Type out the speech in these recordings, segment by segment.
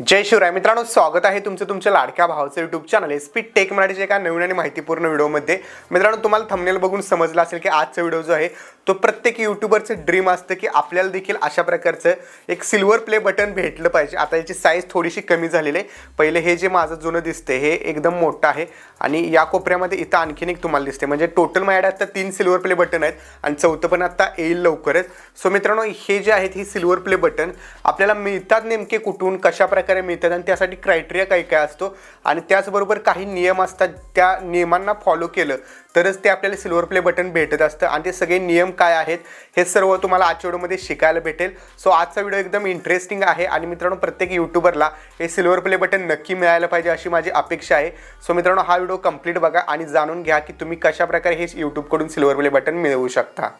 जय शिवराय. मित्रांनो स्वागत आहे तुमचं तुमच्या लाडक्या भावाचं युट्यूब चॅनल स्पीड टेक मराठीच्या एका नवीन आणि माहितीपूर्ण व्हिडिओमध्ये. मित्रांनो तुम्हाला थंबनेल बघून समजलं असेल की आजचा व्हिडिओ जो आहे तो प्रत्येक युट्यूबरचं ड्रीम असतं की आपल्याला देखील अशा प्रकारचं एक सिल्वर प्ले बटन भेटलं पाहिजे. आता याची साईज थोडीशी कमी झालेली आहे. पहिले हे जे माझं जुनं दिसते हे एकदम मोठं आहे आणि या कोपऱ्यामध्ये इथं आणखीन एक तुम्हाला दिसते म्हणजे टोटल माझ्याकडे आता तीन सिल्वर प्ले बटन आहेत आणि चौथं पण आता येईल लवकरच. सो मित्रांनो हे जे आहेत ही सिल्वर प्ले बटन आपल्याला मिळतात नेमके कुठून कशा प्रकारे मिळतात आणि त्यासाठी क्रायटेरिया काय काय असतो? आणि त्याचबरोबर काही नियम असतात त्या नियमांना फॉलो केलं तरच ते आपल्याला सिल्वर प्ले बटन भेटत असतं. आणि ते सगळे नियम काय आहेत हे सर्व तुम्हाला आजच्या व्हिडिओमध्ये शिकायला भेटेल. सो आजचा व्हिडिओ एकदम इंटरेस्टिंग आहे आणि मित्रांनो प्रत्येक यूट्यूबरला हे सिल्वर प्ले बटन नक्की मिळायला पाहिजे अशी माझी अपेक्षा आहे. सो मित्रांनो हा व्हिडिओ कंप्लीट बघा आणि जाणून घ्या की तुम्ही कशा प्रकारे हे यूट्यूबकडून सिल्वर प्ले बटन मिळवू शकता.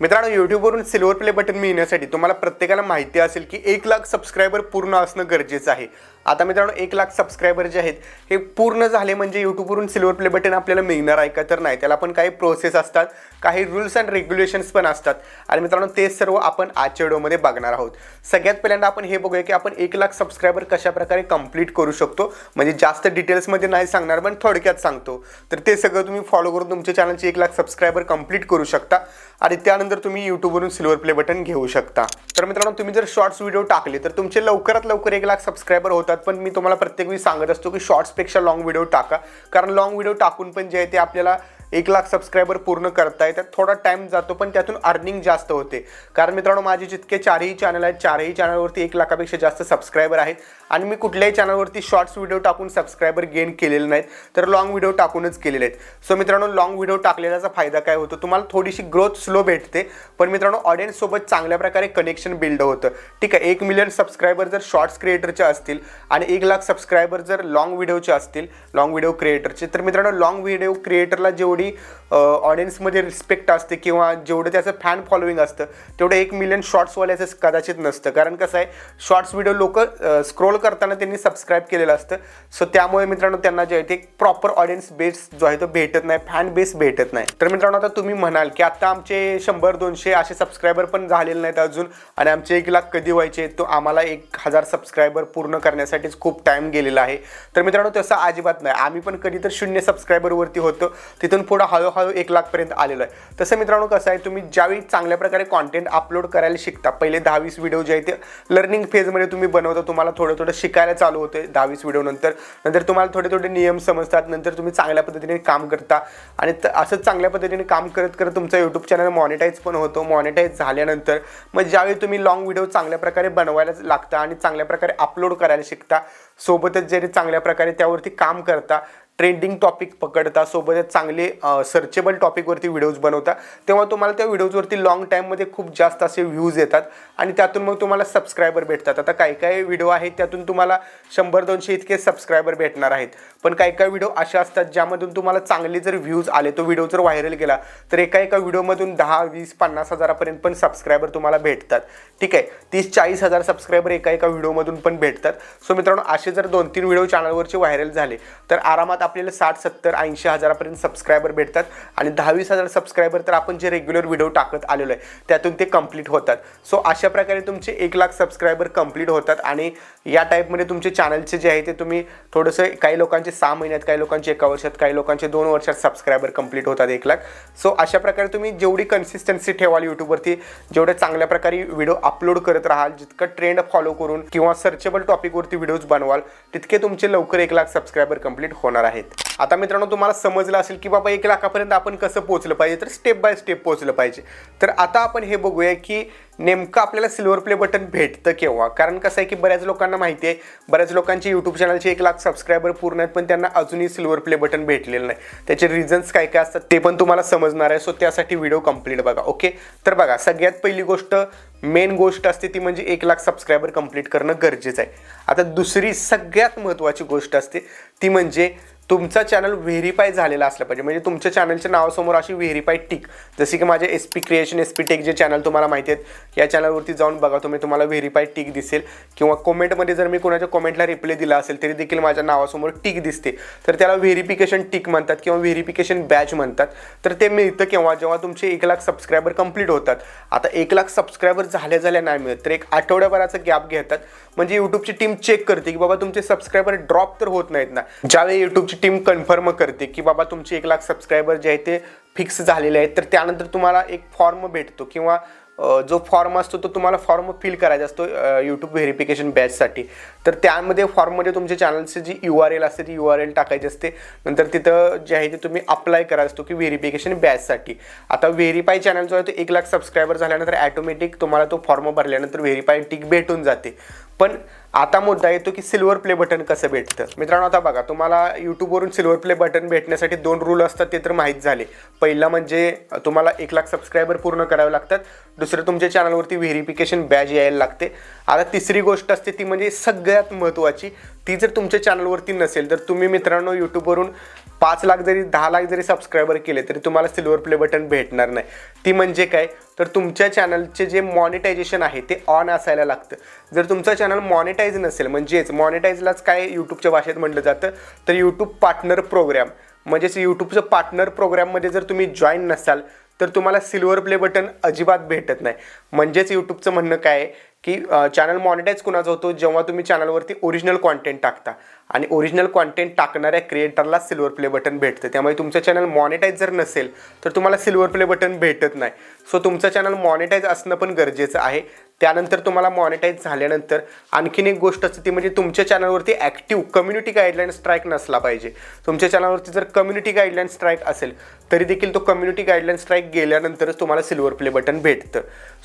मित्रांनो यूट्यूबवरून सिल्वर प्ले बटन मिळण्यासाठी तुम्हाला प्रत्येकाला माहिती असेल की एक लाख सबस्क्रायबर पूर्ण असणं गरजेचं आहे. आता मित्रांनो एक लाख सबस्क्रायबर जे आहेत हे पूर्ण झाले म्हणजे यूट्यूबवरून सिल्वर प्ले बटन आपल्याला मिळणार आहे का? तर नाही त्याला पण काही प्रोसेस असतात काही रूल्स अँड रेग्युलेशन्स पण असतात. आणि मित्रांनो ते सर्व आपण आजच्या व्हिडिओमध्ये बघणार आहोत. सगळ्यात पहिल्यांदा आपण हे बघूया की आपण एक लाख सबस्क्रायबर कशाप्रकारे कंप्लीट करू शकतो. म्हणजे जास्त डिटेल्समध्ये नाही सांगणार पण थोडक्यात सांगतो. तर ते सगळं तुम्ही फॉलो करून तुमच्या चॅनलचे एक लाख सबस्क्रायबर कंप्लीट करू शकता. आणि त्यानंतर तुम्ही यूट्यूबवरून सिल्वर प्ले बटन घेऊ शकता. तर मित्रांनो तुम्ही जर शॉर्ट्स व्हिडिओ टाकले तर तुमचे लवकरात लवकर एक लाख सबस्क्रायबर होतात. पण मी तुम्हाला प्रत्येक वेळी सांगत असतो की शॉर्ट्सपेक्षा लॉंग व्हिडिओ टाका. कारण लॉंग व्हिडिओ टाकून पण जे आहे ते आपल्याला एक लाख सबस्क्रायबर पूर्ण करता येतात थोडा टाईम जातो पण त्यातून अर्निंग जास्त होते. कारण मित्रांनो माझे जितके चारही चॅनल आहेत चारही चॅनलवरती एक लाखापेक्षा जास्त सबस्क्रायबर आहेत. आणि मी कुठल्याही चॅनलवरती शॉर्ट्स व्हिडिओ टाकून सबस्क्रायबर गेन केलेले नाहीत तर लॉंग व्हिडिओ टाकूनच केलेले आहेत. सो मित्रांनो लॉंग व्हिडिओ टाकलेल्याचा फायदा काय होतो? तुम्हाला थोडीशी ग्रोथ स्लो भेटते पण मित्रांनो ऑडियन्ससोबत चांगल्या प्रकारे कनेक्शन बिल्ड होतं. ठीक आहे एक मिलियन सबस्क्रायबर जर शॉर्ट्स क्रिएटरचे असतील आणि एक लाख सबस्क्रायबर जर लॉंग व्हिडिओचे असतील लॉंग व्हिडिओ क्रिएटरचे तर मित्रांनो लॉंग व्हिडिओ क्रिएटरला जेवढी ऑडियन्समध्ये रिस्पेक्ट असते किंवा जेवढं त्याचं फॅन फॉलोईंग असतं तेवढं एक मिलियन शॉर्ट्सवाल्याचं कदाचित नसतं. कारण कसं आहे शॉर्ट्स व्हिडिओ लोक स्क्रोल करताना त्यांनी सबस्क्राईब केलेलं असतं. सो त्यामुळे मित्रांनो त्यांना जे आहे ते प्रॉपर ऑडियन्स बेस जो आहे तो भेटत नाही फॅन बेस भेटत नाही. तर मित्रांनो आता तुम्ही म्हणाल की आता आमचे शंभर दोनशे असे सबस्क्रायबर पण झालेले नाहीत अजून आणि आमचे एक लाख कधी व्हायचे तो आम्हाला एक हजार सबस्क्रायबर पूर्ण करण्यासाठीच खूप टाईम गेलेला आहे. तर मित्रांनो तसं अजिबात नाही. आम्ही पण कधी तर शून्य सबस्क्रायबरवरती होतो. तिथून पुढं हळूहळू एक लाखपर्यंत आलेलं आहे. तसं मित्रांनो कसं आहे तुम्ही ज्यावेळी चांगल्या प्रकारे कॉन्टेंट अपलोड करायला शिकता पहिले दहावीस व्हिडिओ जे आहे ते लर्निंग फेजमध्ये तुम्ही बनवता तुम्हाला थोडं थोडं शिकायला चालू होते दहावीस व्हिडिओ नंतर. नंतर तुम्हाला थोडे थोडे नियम समजतात नंतर तुम्ही चांगल्या पद्धतीने काम करता. आणि त- असंच चांगल्या पद्धतीने काम करत करत तुमचं यूट्यूब चॅनल मॉनिटाईज पण होतो. मॉनिटाईज झाल्यानंतर मग ज्यावेळी तुम्ही लॉंग व्हिडिओ चांगल्या प्रकारे बनवायला लागता आणि चांगल्या प्रकारे अपलोड करायला शिकता सोबतच जरी चांगल्या प्रकारे त्यावरती काम करता ट्रेंडिंग टॉपिक पकडता सोबतच चांगले सर्चेबल टॉपिकवरती व्हिडिओज बनवता तेव्हा तुम्हाला त्या व्हिडिओजवरती लॉंग टाईममध्ये खूप जास्त असे व्ह्यूज येतात आणि त्यातून मग तुम्हाला सबस्क्रायबर भेटतात. आता काही काही व्हिडिओ आहेत त्यातून तुम्हाला शंभर दोनशे इतके सबस्क्रायबर भेटणार आहेत. पण काही काही व्हिडिओ असे असतात ज्यामधून तुम्हाला चांगले जर व्ह्यूज आले तो व्हिडिओ जर व्हायरल गेला तर एका एका व्हिडिओमधून दहा वीस पन्नास हजारापर्यंत पण सबस्क्रायबर तुम्हाला भेटतात. ठीक आहे? तीस चाळीस हजार सबस्क्रायबर एका एका व्हिडिओमधून पण भेटतात. सो मित्रांनो असे जर दोन तीन व्हिडिओ चॅनलवरचे व्हायरल झाले तर आरामात आपल्याला साठ सत्तर ऐंशी हजारापर्यंत सबस्क्रायबर भेटतात आणि दहावीस हजार सबस्क्रायबर तर आपण जे रेग्युलर व्हिडिओ टाकत आलेलो आहे त्यातून ते कंप्लीट होतात. सो अशा प्रकारे तुमचे एक लाख सबस्क्रायबर कंप्लीट होतात आणि या टाईपमध्ये तुमचे चॅनलचे जे आहे ते तुम्ही थोडंसं काही लोकांचे सहा महिन्यात काही लोकांचे एका वर्षात काही लोकांचे दोन वर्षात सबस्क्रायबर कंप्लीट होतात एक लाख. सो अशा प्रकारे तुम्ही जेवढी कन्सिस्टन्सी ठेवाल यूट्यूबवरती जेवढ्या चांगल्या प्रकारे व्हिडिओ अपलोड करत राहाल जितकं ट्रेंड फॉलो करून किंवा सर्चेबल टॉपिकवरती व्हिडिओज बनवाल तितके तुमचे लवकर एक लाख सबस्क्रायबर कंप्लीट होणार आहेत. आता मित्रांनो तुम्हाला समजलं असेल की बाबा एक लाखापर्यंत आपण कसं पोहोचलं पाहिजे तर स्टेप बाय स्टेप पोहोचलं पाहिजे. तर आता आपण हे बघूया की नेमकं आपल्याला सिल्वर प्ले बटन भेटतं केव्हा? कारण कसं आहे की बऱ्याच लोकांना माहिती आहे बऱ्याच लोकांचे यूट्यूब चॅनलचे एक लाख सबस्क्रायबर पूर्ण आहेत पण पण त्यांना अजूनही सिल्वर प्ले बटन भेटलेलं नाही. त्याचे रिझन्स काय काय असतात ते पण तुम्हाला समजणार आहे. सो त्यासाठी व्हिडिओ कंप्लीट बघा ओके तर बघा सगळ्यात पहिली गोष्ट मेन गोष्ट असते ती म्हणजे एक लाख सबस्क्रायबर कंप्लीट करणं गरजेचं आहे. आता दुसरी सगळ्यात महत्त्वाची गोष्ट असते ती म्हणजे तुमचा चॅनल व्हेरीफाय झालेला असला पाहिजे. म्हणजे तुमच्या चॅनलच्या नावासमोर अशी व्हेरीफाय टिक. जसे की माझे S P creation S P tech जे चॅनल तुम्हाला माहिती आहेत या चॅनलवरती जाऊन बघा तुम्ही तुम्हाला व्हेरीफाय टिक दिसेल. किंवा कमेंटमध्ये जर मी कोणाच्या कमेंटला रिप्लाय दिला असेल तरी देखील माझ्या नावासमोर टिक दिसते. तर त्याला व्हेरिफिकेशन टिक म्हणतात किंवा व्हेरिफिकेशन बॅच म्हणतात. तर ते मिळतं केव्हा? जेव्हा तुमचे एक लाख सबस्क्रायबर कंप्लीट होतात. आता एक लाख सबस्क्रायबर झाल्या झाल्या नाही मिळत तर एक आठवड्याभराचा गॅप घेतात. म्हणजे यूट्यूबची टीम चेक करते की बाबा तुमचे सबस्क्रायबर ड्रॉप तर होत नाहीत ना. ज्यावेळी यूट्यूबची टीम कन्फर्म करते की बाबा तुमचे एक लाख सबस्क्रायबर जे आहे ते फिक्स झालेले आहेत तर त्यानंतर तुम्हाला एक फॉर्म भेटतो किंवा जो फॉर्म असतो तो तुम्हाला फॉर्म फिल करायचा असतो यूट्यूब व्हेरिफिकेशन बॅचसाठी तर त्यामध्ये फॉर्ममध्ये तुमच्या चॅनलची जी यू आर एल असते ती यू आर एल टाकायची असते. नंतर तिथं जे आहे ते तुम्ही अप्लाय करायचं असतो की व्हेरिफिकेशन बॅचसाठी आता व्हेरीफाय चॅनल जो आहे तो एक लाख सबस्क्रायबर झाल्यानंतर ॲटोमॅटिक तुम्हाला तो फॉर्म भरल्यानंतर व्हेरीफाय टिक भेटून जाते. पण आता मुद्दा येतो की सिल्वर प्ले बटन कसं भेटतं? मित्रांनो आता बघा तुम्हाला यूट्यूबवरून सिल्वर प्ले बटन भेटण्यासाठी दोन रूल असतात ते तर माहीत झाले. पहिला म्हणजे तुम्हाला एक लाख सबस्क्रायबर पूर्ण करावे लागतात. दुसरं तुमच्या चॅनलवरती व्हेरिफिकेशन बॅज यायला लागते. आता तिसरी गोष्ट असते ती म्हणजे सगळ्यात महत्त्वाची ती जर तुमच्या चॅनलवरती नसेल तर तुम्ही मित्रांनो यूट्यूबवरून पाच लाख जरी दहा लाख जरी सबस्क्रायबर केले तरी तुम्हाला सिल्वर प्ले बटन भेटणार नाही. ती म्हणजे काय? तर तुमच्या चॅनलचे जे मॉनिटायझेशन आहे ते ऑन असायला लागतं. जर तुमचं चॅनल मॉनिटाईज नसेल म्हणजेच मॉनिटाईजलाच काय यूट्यूबच्या भाषेत म्हटलं जातं तर यूट्यूब पार्टनर प्रोग्राम म्हणजेच यूट्यूबचं पार्टनर प्रोग्राममध्ये जर तुम्ही जॉईन नसाल तर तुम्हाला सिल्वर प्ले बटन अजिबात भेटत नाही. म्हणजेच यूट्यूबचं म्हणणं काय आहे? की चॅनल मॉनिटाईज कुणाचा होतो? जेव्हा तुम्ही चॅनलवरती ओरिजिनल कॉन्टेंट टाकता. आणि ओरिजिनल कॉन्टेंट टाकणाऱ्या क्रिएटरला सिल्वर प्ले बटन भेटतं. त्यामुळे तुमचं चॅनल मॉनिटाईज जर नसेल तर तुम्हाला सिल्वर प्ले बटन भेटत नाही. सो तुमचं चॅनल मॉनिटाईज असणं पण गरजेचं आहे. त्यानंतर तुम्हाला मॉनिटाईज झाल्यानंतर आणखीन एक गोष्ट असते ती म्हणजे तुमच्या चॅनलवरती ॲक्टिव्ह कम्युनिटी गाईडलाईन स्ट्राईक नसला पाहिजे. तुमच्या चॅनलवरती जर कम्युनिटी गाईडलाईन स्ट्राईक असेल तरी देखील तो कम्युनिटी गाईडलाईन स्ट्राईक गेल्यानंतरच तुम्हाला सिल्वर प्ले बटन भेटतं.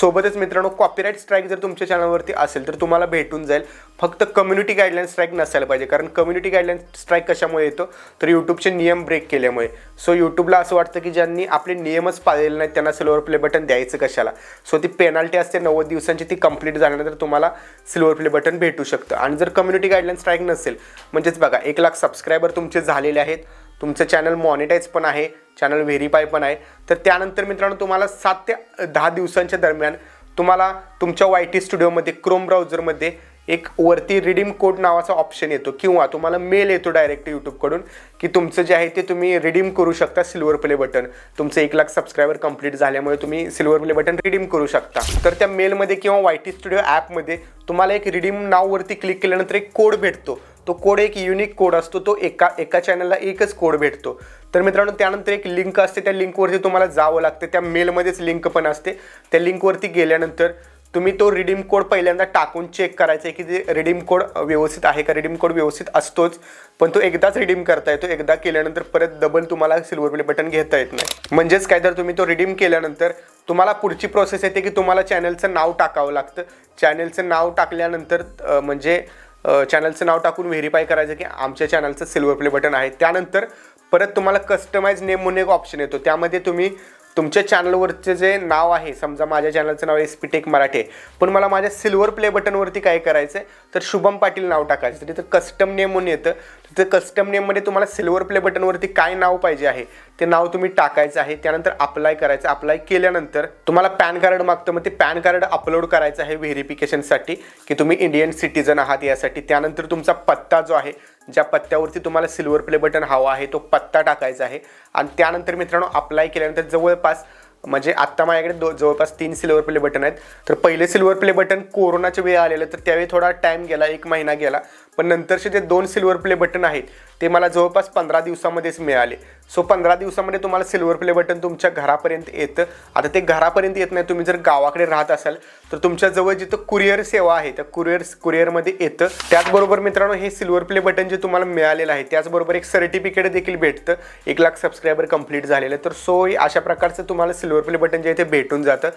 सोबतच मित्रांनो कॉपीराईट स्ट्राईक जर तुमच्या चॅनलवरती असेल तर तुम्हाला भेटून जाईल. फक्त कम्युनिटी गाईडलाईन स्ट्राईक नसायला पाहिजे कारण कम्युनिटी गाईडलाईन स्ट्राईक कशामुळे येतो? तर यूट्यूबचे नियम ब्रेक केल्यामुळे. सो यूट्यूबला असं वाटतं की ज्यांनी आपले नियमच पाळलेले नाहीत त्यांना सिल्वर प्ले बटन द्यायचं कशाला? सो ती पेनाल्टी असते नव्वद दिवसांची म्हणजे ती कंप्लीट झाल्यानंतर तुम्हाला सिल्वर प्ले बटन भेटू शकतं. आणि जर कम्युनिटी गाईडलाईन स्ट्राईक नसेल म्हणजेच बघा एक लाख सबस्क्रायबर तुमचे झालेले आहेत. तुमचं चॅनल मॉनिटाईज पण आहे चॅनल व्हेरीफाय पण आहे. तर त्यानंतर मित्रांनो तुम्हाला सात ते दहा दिवसांच्या दरम्यान तुम्हाला तुमच्या वाय टी स्टुडिओमध्ये क्रोम ब्राउझरमध्ये एक वरती रिडीम कोड नावाचा ऑप्शन येतो किंवा तुम्हाला मेल येतो डायरेक्ट यूट्यूबकडून की तुमचं जे आहे ते तुम्ही रिडीम करू शकता सिल्वर प्ले बटन तुमचं एक लाख सबस्क्रायबर कंप्लीट झाल्यामुळे तुम्ही सिल्वर प्ले बटन रिडीम करू शकता. तर त्या मेलमध्ये किंवा वाय टी स्टुडिओ ॲपमध्ये तुम्हाला एक रिडीम नाववरती क्लिक केल्यानंतर एक कोड भेटतो. तो कोड एक युनिक कोड असतो. तो एका एका चॅनलला एकच कोड भेटतो. तर मित्रांनो त्यानंतर एक लिंक असते. त्या लिंकवरती तुम्हाला जावं लागतं. त्या मेलमध्येच लिंक पण असते. त्या लिंकवरती गेल्यानंतर तुम्ही तो रिडीम कोड पहिल्यांदा टाकून चेक करायचा आहे की ते रिडीम कोड व्यवस्थित आहे का? रिडीम कोड व्यवस्थित असतोच पण तो एकदाच रिडीम करता येतो एकदा केल्यानंतर परत डबल तुम्हाला सिल्वर प्ले बटन घेता येत नाही. म्हणजेच काय तर तुम्ही तो रिडीम केल्यानंतर तुम्हाला पुढची प्रोसेस येते की तुम्हाला चॅनलचं नाव टाकावं लागतं. चॅनलचं नाव टाकल्यानंतर म्हणजे चॅनलचं नाव टाकून व्हेरीफाय करायचं की आमच्या चॅनलचं सिल्वर प्ले बटन आहे. त्यानंतर परत तुम्हाला कस्टमाइज नेम म्हणून एक ऑप्शन येतो. त्यामध्ये तुम्ही तुमच्या चॅनलवरचे जे नाव आहे समजा माझ्या चॅनलचं नाव एस पी टेक मराठी आहे पण मला माझ्या सिल्वर प्ले बटनवरती काय करायचं आहे तर शुभम पाटील नाव टाकायचं. तिथं कस्टम नेम म्हणून येतं. तिथं कस्टम नेममध्ये तुम्हाला सिल्वर प्ले बटनवरती काय नाव पाहिजे आहे ते नाव तुम्ही टाकायचं आहे. त्यानंतर अप्लाय करायचं. अप्लाय केल्यानंतर तुम्हाला पॅन कार्ड मागतं. मग ते पॅन कार्ड अपलोड करायचं आहे व्हेरिफिकेशनसाठी की तुम्ही इंडियन सिटीजन आहात यासाठी. त्यानंतर तुमचा पत्ता जो आहे ज्या पत्त्यावरती तुम्हाला सिल्वर प्ले बटन हवा आहे तो पत्ता टाकायचा आहे. आणि त्यानंतर मित्रांनो अप्लाय केल्यानंतर जवळपास म्हणजे आत्ता माझ्याकडे दो जवळपास तीन सिल्वर प्ले बटन आहेत. तर पहिले सिल्वर प्ले बटन कोरोनाच्या वेळी आलेलं तर त्यावेळी थोडा टाईम गेला एक महिना गेला. पण नंतरचे जे दोन सिल्वर प्ले बटन आहेत ते मला जवळपास पंधरा दिवसामध्येच मिळाले. सो पंधरा दिवसामध्ये तुम्हाला सिल्वर प्ले बटन तुमच्या घरापर्यंत येतं. आता ते घरापर्यंत येत नाही तुम्ही जर गावाकडे राहत असाल तर तुमच्याजवळ जिथं कुरिअर सेवा आहे त्या कुरिअर कुरिअरमध्ये येतं. त्याचबरोबर मित्रांनो हे सिल्वर प्ले बटन जे तुम्हाला मिळालेलं आहे त्याचबरोबर एक सर्टिफिकेट देखील भेटतं. एक लाख सबस्क्रायबर कंप्लीट झालेलं तर सो अशा प्रकारचं तुम्हाला सिल्वर प्ले बटन जे इथे भेटून जातं.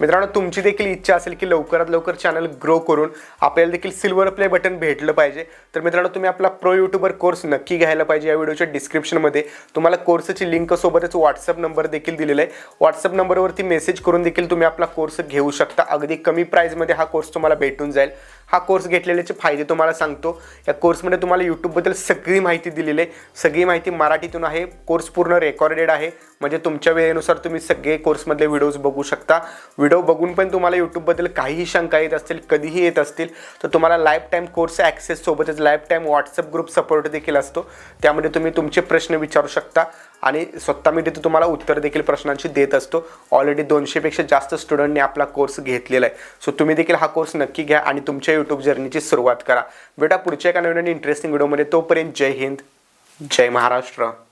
मित्रांनो तुमची देखील इच्छा असेल की लवकरात लवकर चॅनल ग्रो करून आपल्याला देखील सिल्वर प्ले बटन भेटलं पाहिजे. तर मित्रांनो तुम्ही आपला प्रो युट्यूबर कोर्स नक्की घ्यायला पाहिजे या व्हिडिओच्या डिस्क्रिप्शनमध्ये तुम्हाला कोर्सची लिंक सोबतच व्हॉट्सअप नंबर देखील दिलेला आहे. व्हॉट्सअप नंबरवरती मेसेज करून देखील तुम्ही आपला कोर्स घेऊ शकता. अगदी कमी प्राईजमध्ये हा कोर्स तुम्हाला भेटून जाईल. हा कोर्स घेतलेल्याचे फायदे तुम्हाला सांगतो. या कोर्समध्ये तुम्हाला यूट्यूबबद्दल सगळी माहिती दिलेली आहे. सगळी माहिती मराठीतून आहे. कोर्स पूर्ण रेकॉर्डेड आहे. म्हणजे तुमच्या वेळेनुसार तुम्ही सगळे कोर्समधले व्हिडिओज बघू शकता. व्हिडिओ बघून पण तुम्हाला यूट्यूबबद्दल काहीही शंका येत असतील कधीही येत असतील तर तुम्हाला लाईफ टाईम कोर्स ॲक्सेससोबतच life time WhatsApp group support देखील असतो. त्यामध्ये तुम्ही तुमचे प्रश्न विचारू शकता आणि स्वतः मी तिथे तुम्हाला उत्तर देखील प्रश्नांची देत असतो. ऑलरेडी दोनशेपेक्षा जास्त स्टुडंटने आपला कोर्स घेतलेला आहे. सो तुम्ही देखील हा कोर्स नक्की घ्या आणि तुमच्या यूट्यूब जर्नीची सुरुवात करा. बेटा पुढच्या एका नवीन इंटरेस्टिंग व्हिडिओमध्ये तोपर्यंत जय हिंद जय महाराष्ट्र.